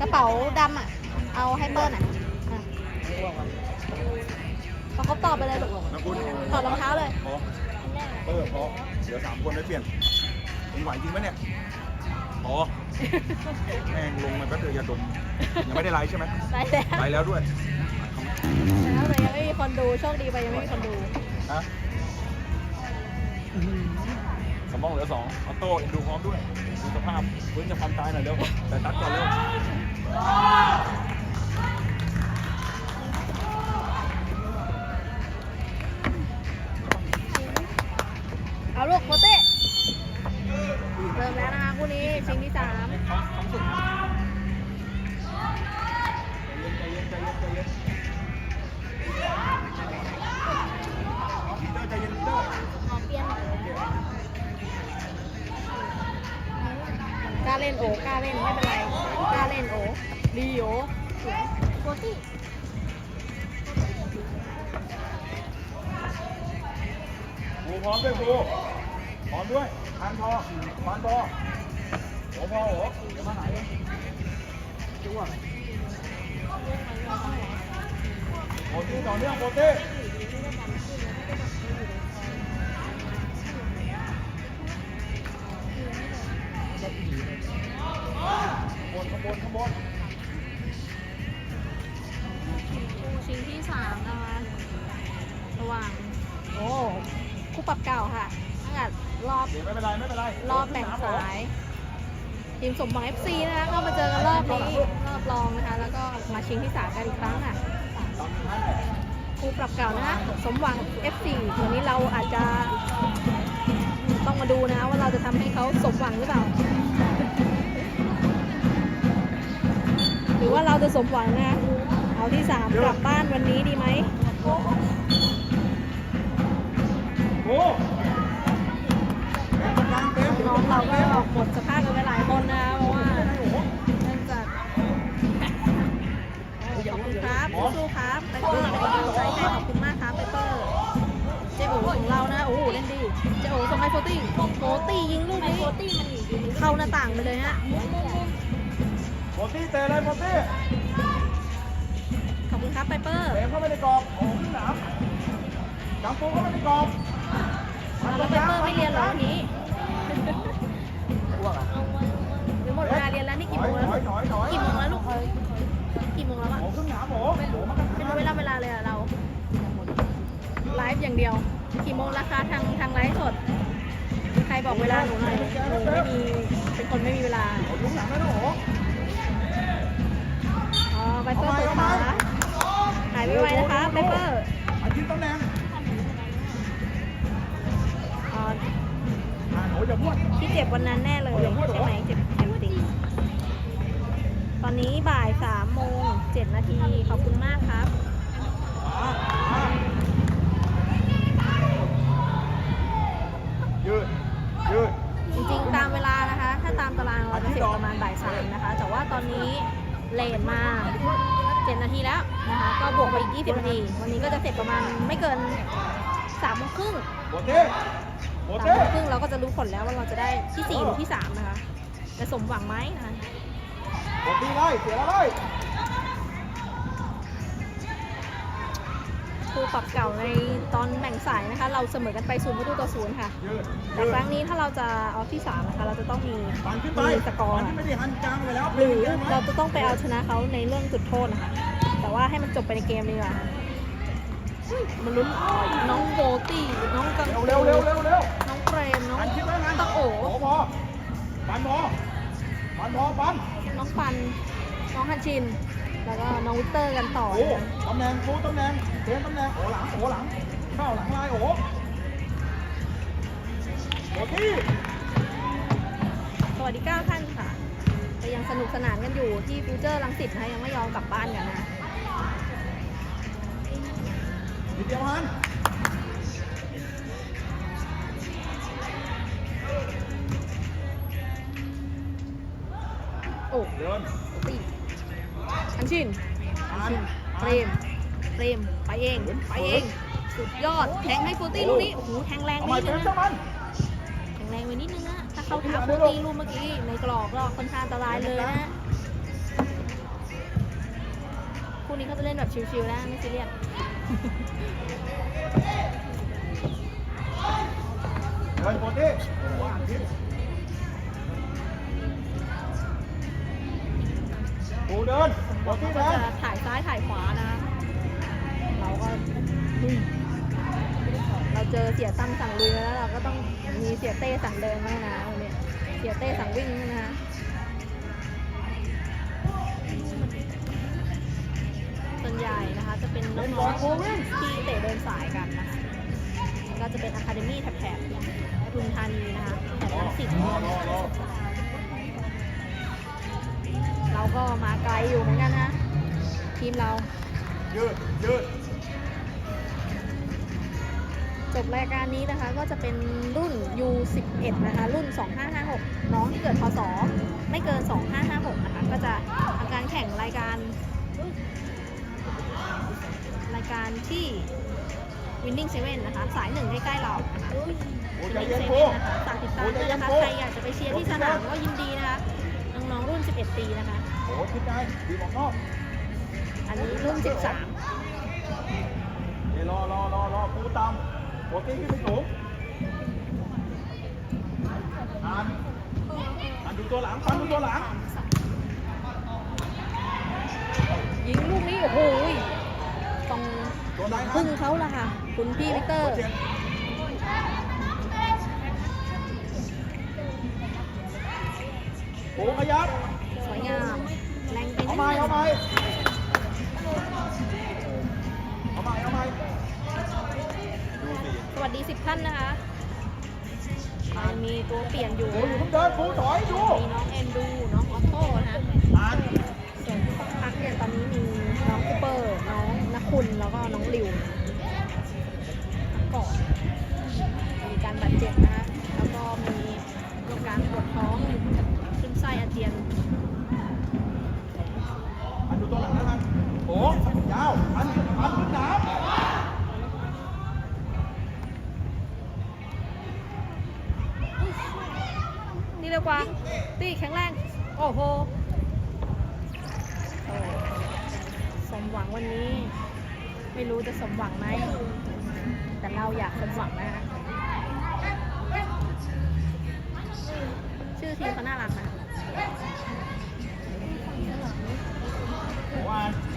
กระเป๋าดำอะ เอาให้เปิ้ลอะอะพอเขาตอบไปเลยลูกนะคุณถอดรองเท้าเลย พอเออพอเดี๋ยวสามคนได้เปลี่ยนมึงไหวจริงไหมเนี่ยพอแม่งลงมันก็เจอยาดม ยังไม่ได้ไลฟ์ใช่ไหมได้แล้วไลฟ์แล้วด้วยแล้วเลยยังไม่มีคนดู โชคดีไปยังไม่มีคนดูฮะสมองเหลือสองออโต้เอ็นดูพร้อมด้วยดูสภาพพื้นจะพันตายหน่อยเร็วแต่ตัดก่อนเร็ว เอาลูกโมเต้เริ่มแล้วนะคะคู่นี้ชิงที่สามาเล่นโอกล้าเล่นไม่เป็นไรกล้าเล่นโอดีโอโคตี้ครูพร้อมด้วยครูพร้อมด้วยทานพอทานพอโอ้พอโอ้เดี๋ยวมาไหนจ้วงโปรตีต่อเนื่องโปรตี บนขบวนขบนคู่ชิงที่สามนะคะระหว่างโอ้คู่ปรับเก่าค่ะตั้งแต่รอบ เดี๋ยวไม่เป็นไรไม่เป็นไรรอบแบ่งสาย ทีมสมหวัง FC นะคะก็มาเจอกันรอบนี้รอบรองนะคะ แล้วก็มาชิงที่สามกันอีกครั้งค่ะคู่ปรับเก่านะคะสมหวัง FC วันนี้เราอาจจะต้องมาดูนะว่าเราจะทำให้เขาสมหวังหรือเปล่า รือว่าเราจะสมหวังนะ เอาที่สามกลับบ้านวันนี้ดีไหมโอ้เต็มกลางเต็มน้องเราก็หมดสภาพกันไปหลายคนนะคะเพราะว่าเนื่องจากขอบคุณครับสู้ๆครับไปเปอร์เป็นกำลังใจให้ขอบคุณมากครับไปเปอร์เจโอของเรานะโอ้โหเล่นดีเจโอส่งให้โฟตี้โฟตี้ยิงลูกนี้เข้าหน้าต่างไปเลยฮะ โปรตีเตะเลยโปรตีขอบคุณครับไปเปอร์ เตะเข้าไปในกรอบโอ้โหหนามจังปูเข้าไปในกรอบแล้วไปเปอร์ไม่เรียนเหรอวันนี้อ้วกอะหรือหมดเวลาเรียนแล้วนี่กี่โมงแล้วถอยถอยถอยกี่โมงแล้วลูกกี่โมงแล้วอะโอ้ขึ้นหนามโอ้ไม่รู้ไม่รู้เวลาเวลาเลยอะเราไลฟ์อย่างเดียว กี่โมงราคาทางทางไลฟ์สด ใครบอกเวลาหนูหน่อยหนูไม่มีเป็นคนไม่มีเวลา โอ้ขึ้นหนามแล้วนะโอ้อ๋อ ไบเปอร์เปิดขาหายไวๆนะคะไบเปอร์อาทิตย์ตำแหน่งอ๋ออ่าโอ้อย่าพูดที่เจ็บวันนั้นแน่เลย ใช่ไหมเจ็บเจ็บจริงตอนนี้บ่ายสามโมงเจ็ดนาที ขอบคุณมากครับอ่าอ่ายืดยืดจริงๆ ตามเวลานะคะ ถ้าตามตารางเราจะเสร็จประมาณบ่ายสามนะคะ แต่ว่าตอนนี้ เลนมาเจ็ดนาทีแล้วนะคะก็บวกไปอีก20นาทีวันนี้ก็จะเสร็จประมาณไม่เกินสามโมงครึ่งโปรตีโปรสามตีโมงครึ่งเราก็จะรู้ผลแล้วว่าเราจะได้ที่สี่หรือที่สามนะคะจะสมหวังไหมนะคะโปรตีไล่เสียแล้วไล่ ครูปรับเก่าในตอนแบ่งสายนะคะ เราเสมอกันไปศูนย์ประตูต่อศูนย์ค่ะยืดแต่ครั้งนี้ถ้าเราจะเอาที่สามนะคะเราจะต้องมีปันขึ้นไปมีสกอร์ปันที่ไม่ได้หันกลางไปแล้วหรือเราจะต้องไปเอาชนะเขาในเรื่องจุดโทษนะคะ แต่ว่าให้มันจบไปในเกมดีกว่าอุ๊ยมันลุ้นน้องโบตี้น้องกังเร็วเร็วเร็วเร็วเร็วน้องเปรมน้องปันคิดไว้ไงตะโอโอ้พอปันพอปันพอปันน้องปันน้องฮันชิน แล้วก็น้องวิกเตอร์กันต่อโอ้นะคะตำแหน่งโอ้ตำแหน่งเปลี่ยนตำแหน่งโอ้หลัง โอ้หลัง เข้าหลังลายโอ้โอ้ที่สวัสดีเก้าท่านค่ะก็ยังสนุกสนานกันอยู่ที่ฟิวเจอร์ลังสิตนะคะยังไม่ยอมกลับบ้านกันนะ นิดเดียวฮัน เปรมเปรมไปเองไปเอง สุดยอดแทงให้ฟูตี้ลูกนี้โอ้โหแทงแรงเอาไปใหม่นิดเต็นึมงเจ้านะมันแทงแรงไปนิดนึงนะถ้าเข้าทางฟูตี้ลูกเมื่อกี้ในกรอบก็ค่อนข้างอันตรายเลยนะคู่นี้เขาจะเล่นแบบชิวๆนะไม่ซีเรียสเดินโปรตี้ว่างทิพปูเดิน โปรตี้ก็เดินจะถ่ายซ้ายถ่ายขวานะ เราก็ลุยเราเจอเสียตั้มสั่งลุยมาแล้วเราก็ต้องมีเสียเต้สั่งเดินมางนะวันนี้เสียเต้สั่งวิ่งนะส่วนใหญ่นะคะจะเป็นน้องๆที่เตะเดินสายกันนะคะแล้วก็จะเป็นอะคาเดมี่แถบๆปทุมธานีนะคะแถบลังสิต ก็มาไกลอยู่เหมือนกันนะ ทีมเรายืดยืดจบรายการนี้นะคะก็จะเป็นรุ่น U11 นะคะ รุ่น 2556 น้องที่เกิดพศไม่เกิน 2556 นะคะ ก็จะทำการแข่งรายการ รายการที่ Winning Seven นะคะ สายหนึ่งใกล้ๆเรานะคะโอ้ใจ Winning เย็น Seven ปูนะคะฝากติดตามด้วยนะคะ ใครอยากจะไปเชียร์ที่สนามก็ยินดีนะคะ น้องๆรุ่น 11 ปีนะคะโอ้ทิศไงดีบอกนอกอันนี้รุ่น13เดี๋ยวรอรอรอรอปูตามโปรตี้ขึ้นไปสูงอ่านอ่านดูตัวหลังฟันดูตัวหลัง ยิงลูกนี้โอ้โหต้องตัวไหนพึ่งเขาละค่ะ คุณพี่วิกเตอร์จ็ดปูขยับ เอานิดใหม่นึงเอาใหม่เอาใหม่เอาใหม่ดูสิสวัสดีสิบท่านนะคะยังมีตัวเปลี่ยนอยู่ปูอยู่เพิ่งเดินปูถอยดูมีน้องเอ็นดู น้องออโต้นะคะอ่านส่วนที่พักเนี่ยตอนนี้มีน้องคูเปอร์ น้องนักคุณ แล้วก็น้องริวก่ นี่เร็วกว่า ตีแข็งแรง โอ้โหโสมหวังวันนี้ ไม่รู้จะสมหวังไหม แต่เราอยากสมหวังนะฮะชื่อทีมเขาน่ารักนะ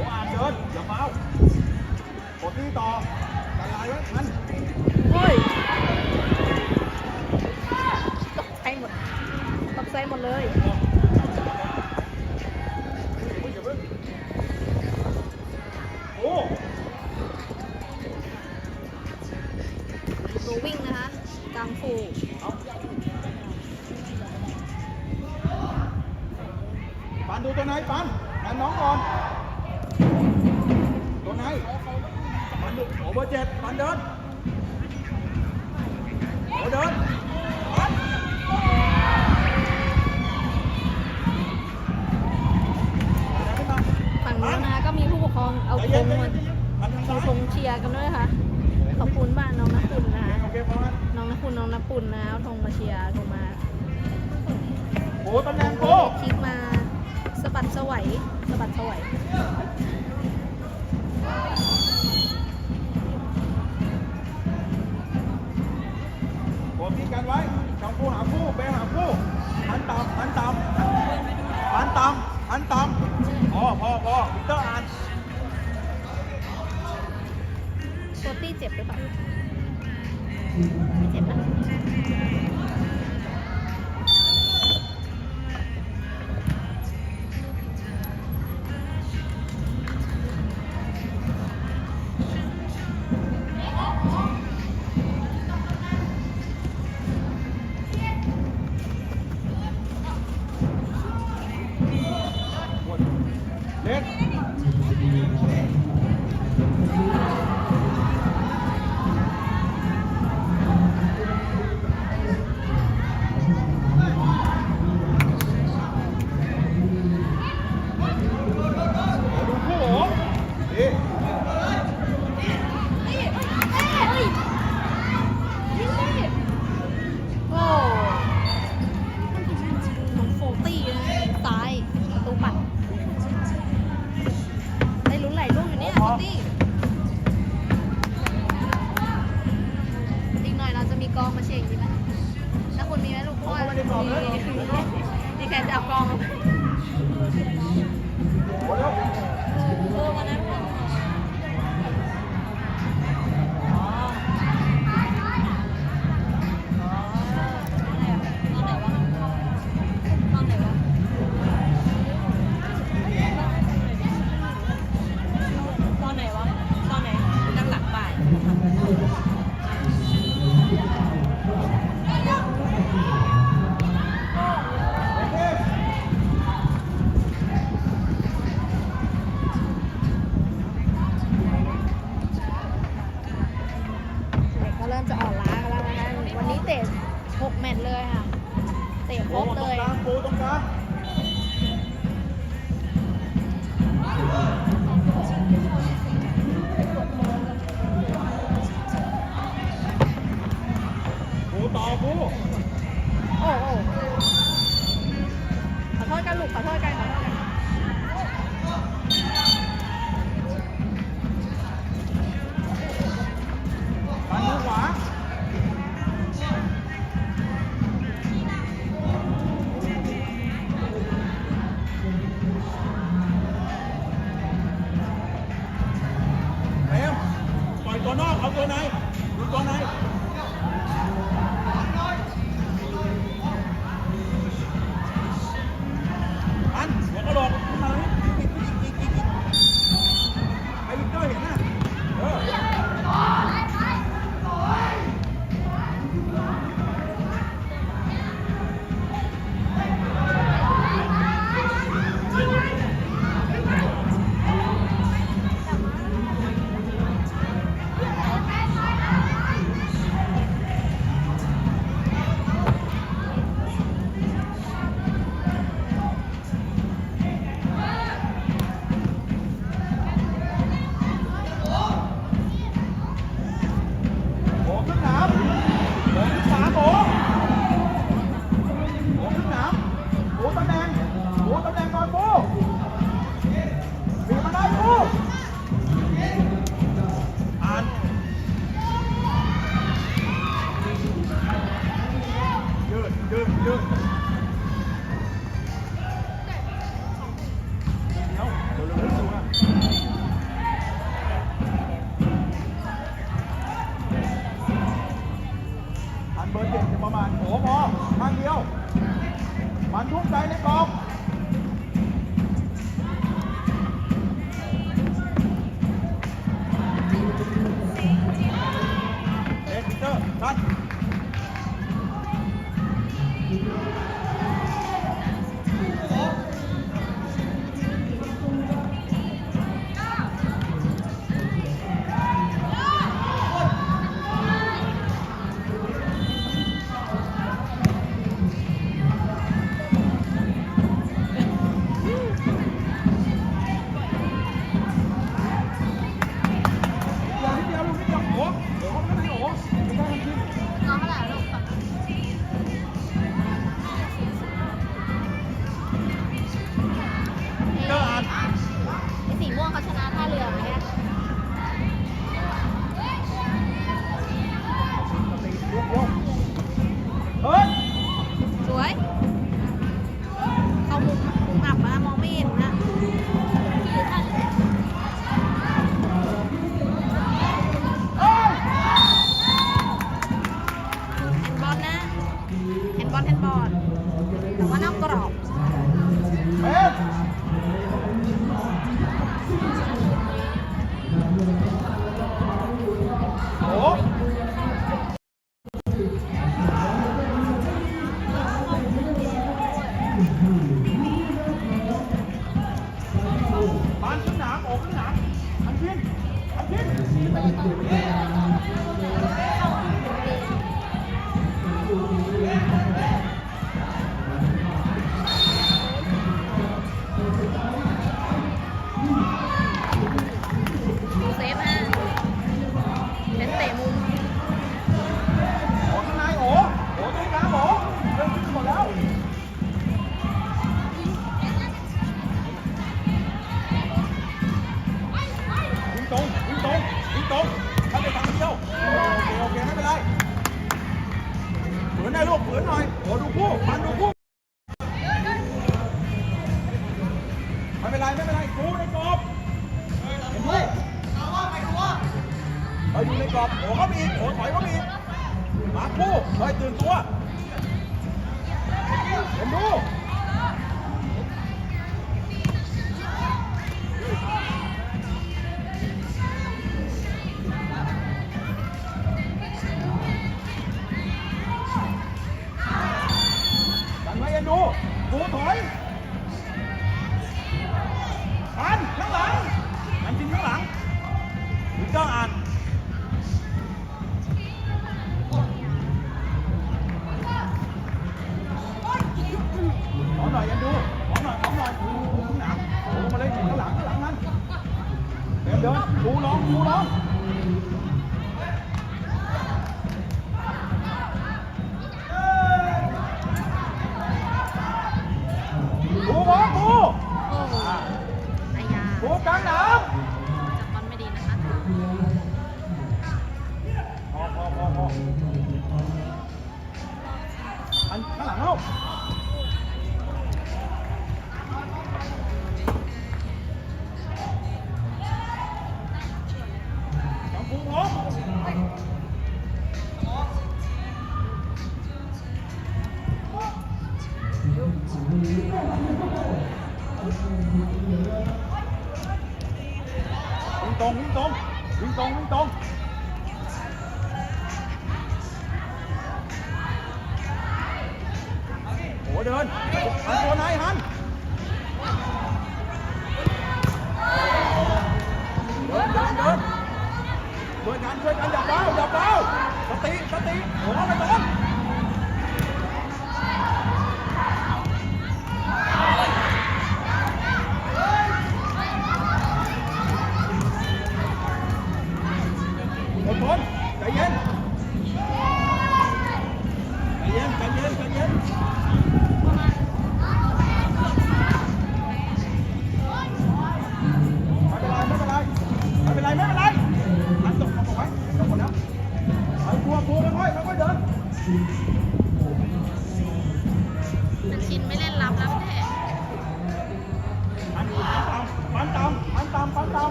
อ่านโอ้อ่านเดินอย่าเฝ้ากดที่ต่อกันลายไว้มันเฮ้ยตกใจหมดตกใจหมดเลยโอ้ตัววิ่งนะคะกังฟูปันดูตัวไหนปันปันน้องก่อนตั วไหนปันดูโอ้เบอร์เจ็ดปันเดินโอ้เดินปันขึ้นมาฝั่งนู้นนะคะก็มีผู้ปกครองเอาใจธเย็นงใจมาเย็นใจเย็นปันทางเอาซ้ายธงเชียร์กันด้วยนะคะขอบคุณบ้านน้องนักคุณนะคะโอเคพอแล้วน้องนักคุณน้องนักปุ่นนะเอาธงมาเชียร์ธงมาโอ้ตำแหน่งโกคลิกมาสะบัดสวัยสะบัดสวัย กที่กันไว้จับคู่หาคู่ไปหาคู่หันต่ำหันต่ำหันต่ำหันต่ำพอพอพอวิกเตอร์อ่านโซตี้เจ็บหรือเปล่าไม่เจ็บนะ ปูตรงกลางปูต่อโอ้ขอโทษกันลูกขอโทษกัน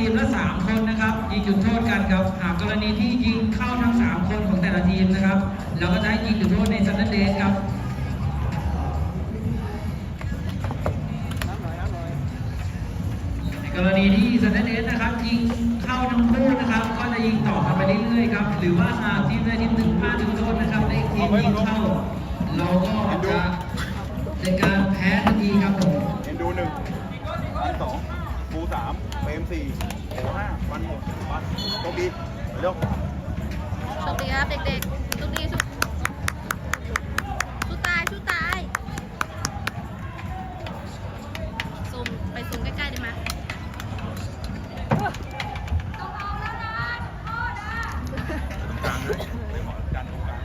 ทีมละสามคนนะครับยิงจุดโทษกันครับหากกรณีที่ยิงเข้าทั้งสามคนของแต่ละทีมนะครับเราก็จะให้ยิงจุดโทษในซันเดอร์เดสครับในกรณีที่ซันเดอร์เดสนะครับยิงเข้าทั้งคู่นะครับ ก็จะยิงต่อกันไปเรื่อยๆครับหรือว่าหากทีมใดทีมหนึ่งพลาดจุดโทษนะครับและอีกทีมยิงเข้า เราก็จะเป็นการแพ้ทันทีครับผมเอ็นดูหนึ่งอันสองครูสาม สี่โอห้าวันหกวันโชคดีไปเร็วโชคดีครับเด็กๆโชคดีสู้สู้ตายสู้ตายซูมไปซูมใกล้ๆได้ไหมกลางเลยไปหมอดันตรงกลาง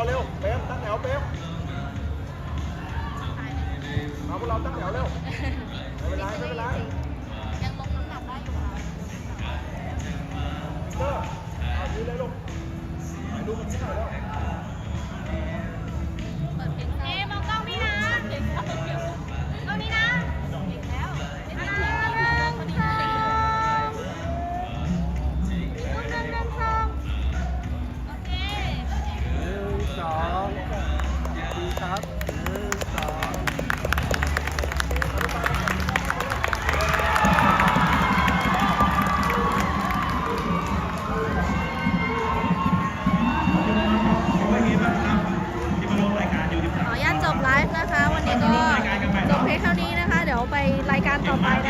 เราเร็วเป๊ปตั้งแถวเป๊ปมาพวกเราตั้งแถวเร็ว ไปรายการต่อไปนะ